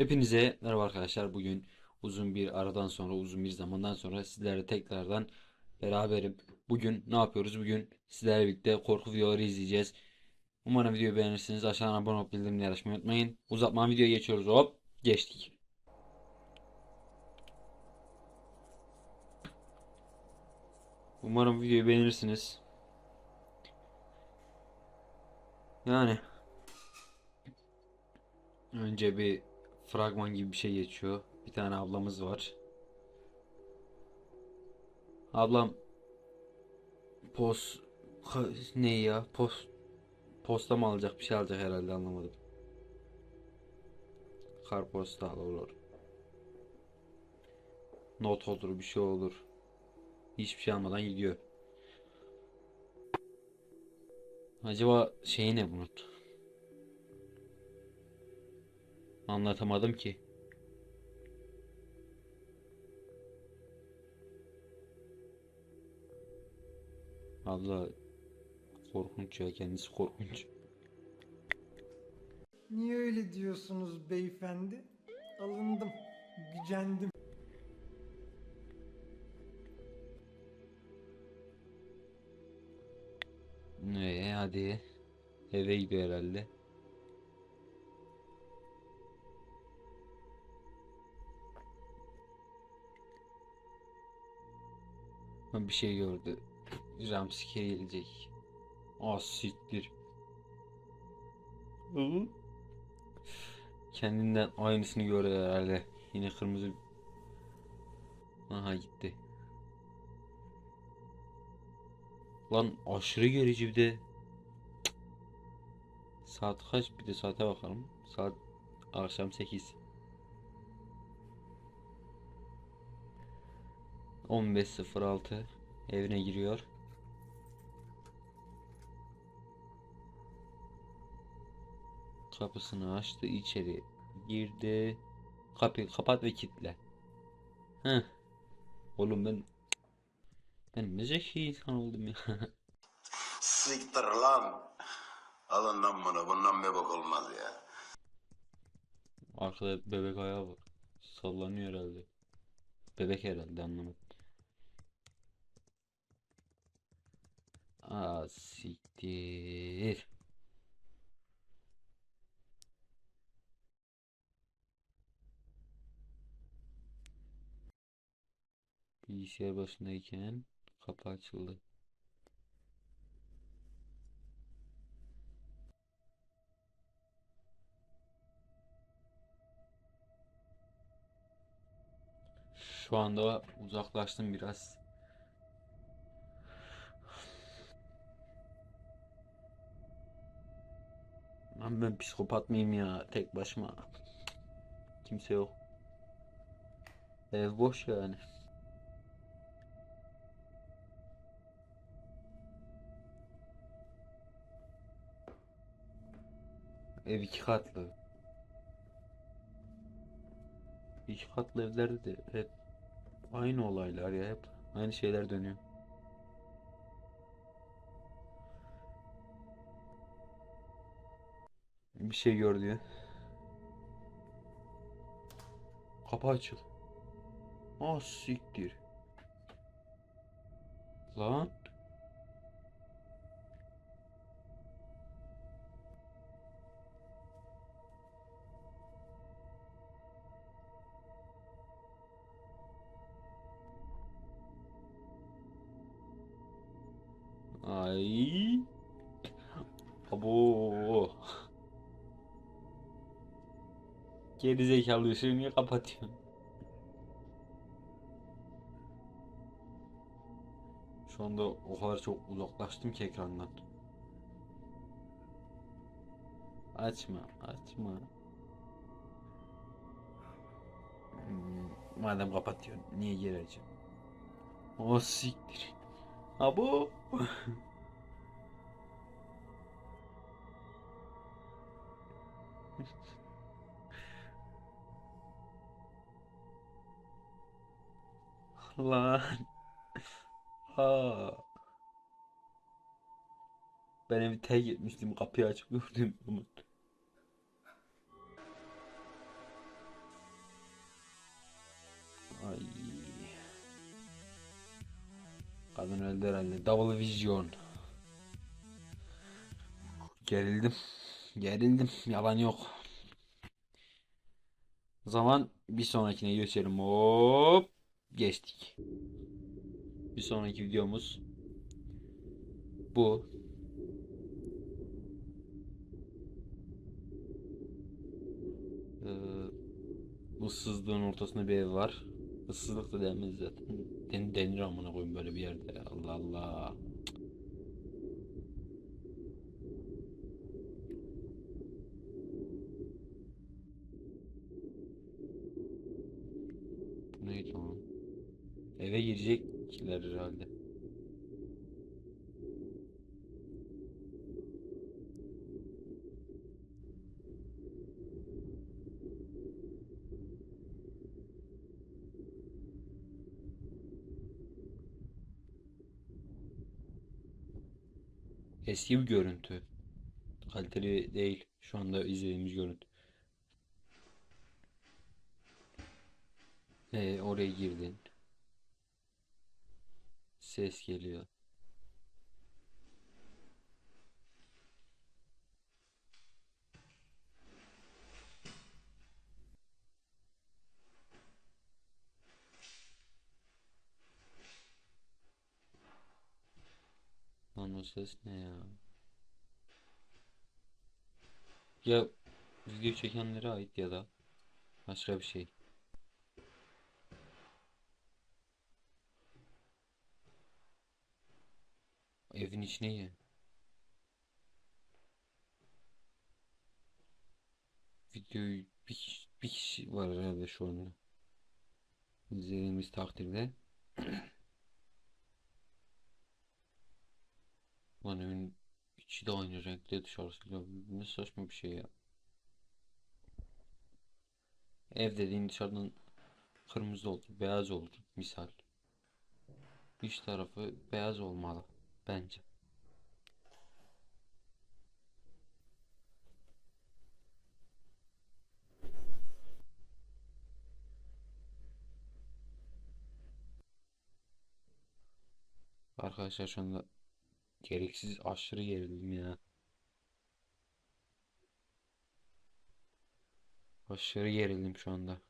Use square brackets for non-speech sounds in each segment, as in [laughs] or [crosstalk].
Hepinize merhaba arkadaşlar. Bugün uzun bir aradan sonra, uzun bir zamandan sonra sizlerle tekrardan beraberim. Bugün ne yapıyoruz? Bugün sizlerle birlikte korku videoları izleyeceğiz. Umarım videoyu beğenirsiniz. Aşağıdan abone olup bildirimleri açmayı unutmayın. Uzatmadan videoya geçiyoruz. Hop, geçtik. Umarım videoyu beğenirsiniz. Yani Önce bir fragman gibi bir şey geçiyor. Bir tane ablamız var. Ablam pos ha- ne ya? Post posta mı alacak bir şey alacak herhalde anlamadım. Kartpostal olur. Not olur bir şey olur. Hiçbir şey almadan gidiyor. Acaba şeyi ne bunun? Anlatamadım ki. Abla korkunç ya kendisi korkunç. Niye öyle diyorsunuz beyefendi? Alındım, gücendim. Ne hadi eve gidiyor herhalde. Ha, Bir şey gördü. Jumpscare gelecek. Ah siktir. Kendinden aynısını gördü herhalde. Yine kırmızı. Aha gitti. Lan aşırı gerici bir de. Saat kaç? Bir de saate bakalım. Saat akşam 8. 15.06 evine giriyor. Kapısını açtı, içeri girdi. Kapıyı kapat ve kilitle. Heh. Oğlum ben ben ne zeki insan oldum ya. [laughs] Siktir lan. Alın lan bunu. Bundan bebek olmaz ya. Arkada bebek ayağı var. Sallanıyor herhalde. Bebek herhalde anlamadım. Aa siktir. Bilgisayar başındayken kapı açıldı. Şu anda uzaklaştım biraz. Lan ben psikopat mıyım ya tek başıma? Kimse yok. Ev boş yani. Ev iki katlı. İki katlı evlerde de hep aynı olaylar ya hep aynı şeyler dönüyor. Bir şey gör diyor. Kapı açıl. Ah siktir. Lan. Geri zekalı ışığı niye kapatıyorsun? Şu anda o kadar çok uzaklaştım ki ekrandan. Açma, açma. Hmm, Madem kapatıyorsun, niye geri açıyorsun? O siktir. Abo. [laughs] Ah lan. Aa. Ben evi terk etmiştim kapıyı açıp gördüğüm zaman. Ay. Kadın öldü herhalde. Double Vision. Gerildim. Gerildim. Yalan yok. Zaman bir sonrakine geçelim. Hop. Geçtik. Bir sonraki videomuz bu. Ee, ıssızlığın ortasında bir ev var. Issızlık da denmez zaten. Den, denir amına koyayım böyle bir yerde. Allah Allah. Bu neydi lan? Eve girecekler herhalde. Eski bir görüntü. Kaliteli değil. Şu anda izlediğimiz görüntü. Ee, oraya girdin. Ses geliyor. Lan o ses ne ya? Ya video çekenlere ait ya da başka bir şey. Evin içine ya. Videoyu bir kişi, bir kişi var herhalde şu anda. İzlediğimiz takdirde. [clears throat] Lan evin içi de aynı renkte dışarısı ne saçma bir şey ya. Ev dediğin dışarıdan kırmızı olur, beyaz olur misal. İç tarafı beyaz olmalı bence. Arkadaşlar şu anda gereksiz aşırı gerildim ya. Aşırı gerildim şu anda.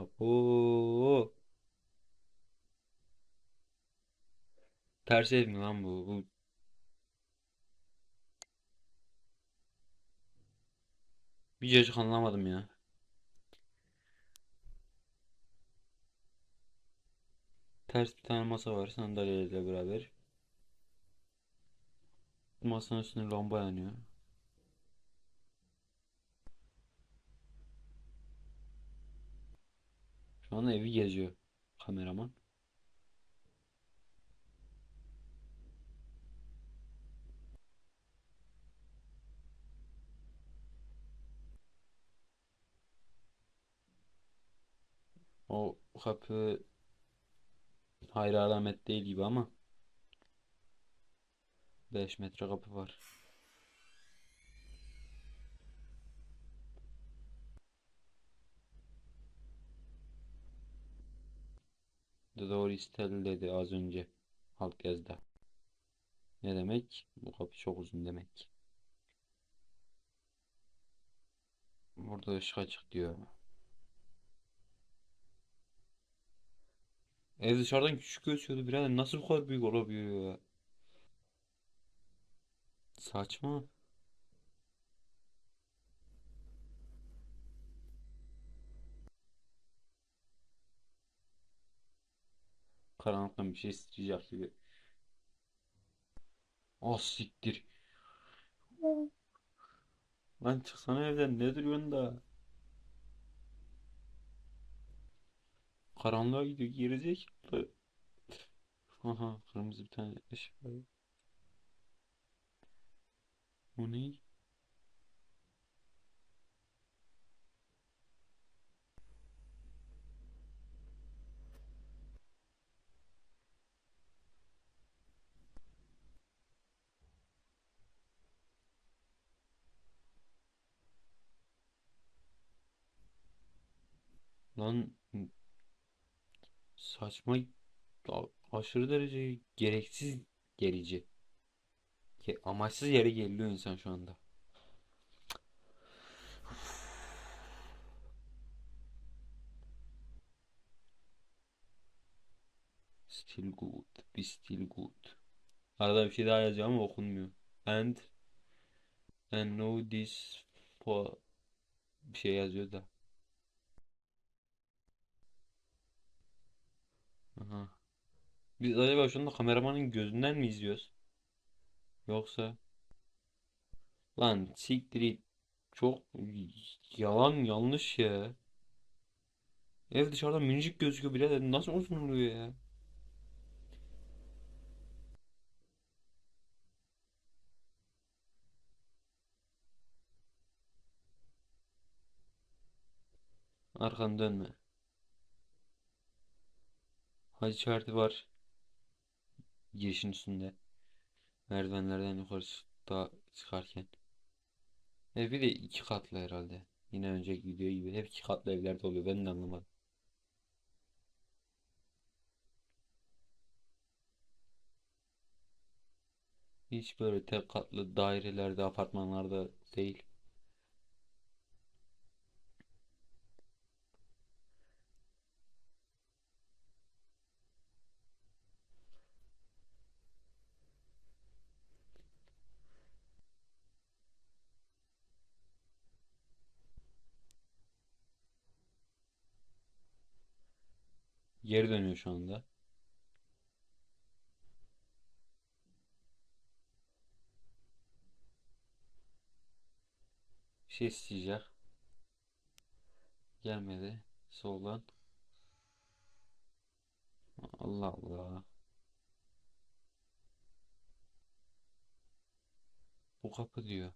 Abo. Ters ev mi lan bu? Bu bir cacık anlamadım ya. Ters bir tane masa var sandalyeyle beraber. Masanın üstünde lamba yanıyor. Şu an evi geziyor kameraman. O kapı hayır alamet değil gibi ama 5 metre kapı var. The door is still dedi az önce halk yazdı. Ne demek? Bu kapı çok uzun demek. Burada ışık açık diyor. Ev dışarıdan küçük gözüküyordu birader. Nasıl bu kadar büyük olabiliyor ya? Saçma. Karanlıktan bir şey sıçrayacak gibi. Ah siktir. Lan çıksana evden ne duruyorsun da? Karanlığa gidiyor gerizekalı. Aha kırmızı bir tane ışık var. O ne? Lan saçma aşırı derece gereksiz gerici. Ge- Amaçsız yere geriliyor insan şu anda. Still good. Be still good. Arada bir şey daha yazıyor ama okunmuyor. And and know this for bir şey yazıyor da. Aha. Biz acaba şu anda kameramanın gözünden mi izliyoruz? Yoksa lan siktir. Çok yalan yanlış ya. Ev dışarıdan minicik gözüküyor birader. Nasıl uzun oluyor ya? Arkanı dönme. Hac işareti var. Girişin üstünde. Merdivenlerden yukarı çık- çıkarken. Ev bir de iki katlı herhalde. Yine önceki video gibi. Hep iki katlı evlerde oluyor. Ben de anlamadım. Hiç böyle tek katlı dairelerde, apartmanlarda değil. Geri dönüyor şu anda. Bir şey isteyecek. Gelmedi. Soldan. Allah Allah. Bu kapı diyor.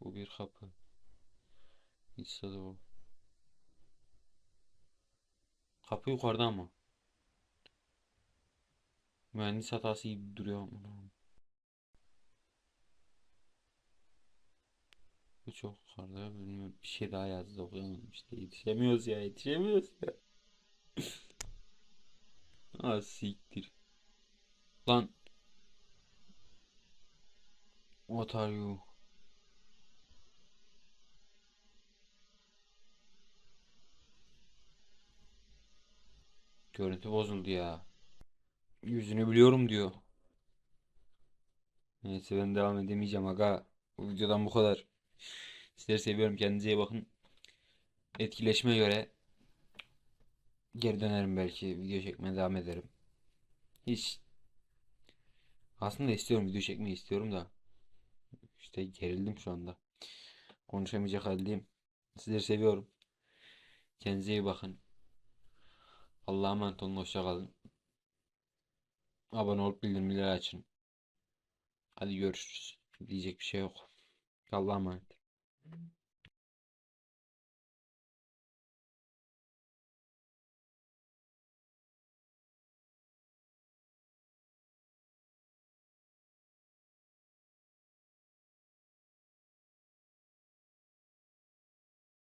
Bu bir kapı. İçse de o. Kapı yukarıda ama. Mühendis hatası gibi duruyor. Bu çok yukarıda. Bilmiyorum. Bir şey daha yazdı okuyamadım işte. Yetişemiyoruz ya. Yetişemiyoruz ya. [laughs] Ah siktir. Lan. What are you? Görüntü bozuldu ya. Yüzünü biliyorum diyor. Neyse ben devam edemeyeceğim aga. Bu videodan bu kadar. Sizleri seviyorum. Kendinize iyi bakın. Etkileşime göre geri dönerim belki. Video çekmeye devam ederim. Hiç aslında istiyorum video çekmeyi istiyorum da işte gerildim şu anda. Konuşamayacak haldeyim. Sizleri seviyorum. Kendinize iyi bakın. Allah'a emanet olun. Hoşça kalın. Abone olup bildirimleri açın. Hadi görüşürüz. Diyecek bir şey yok. Allah'a emanet.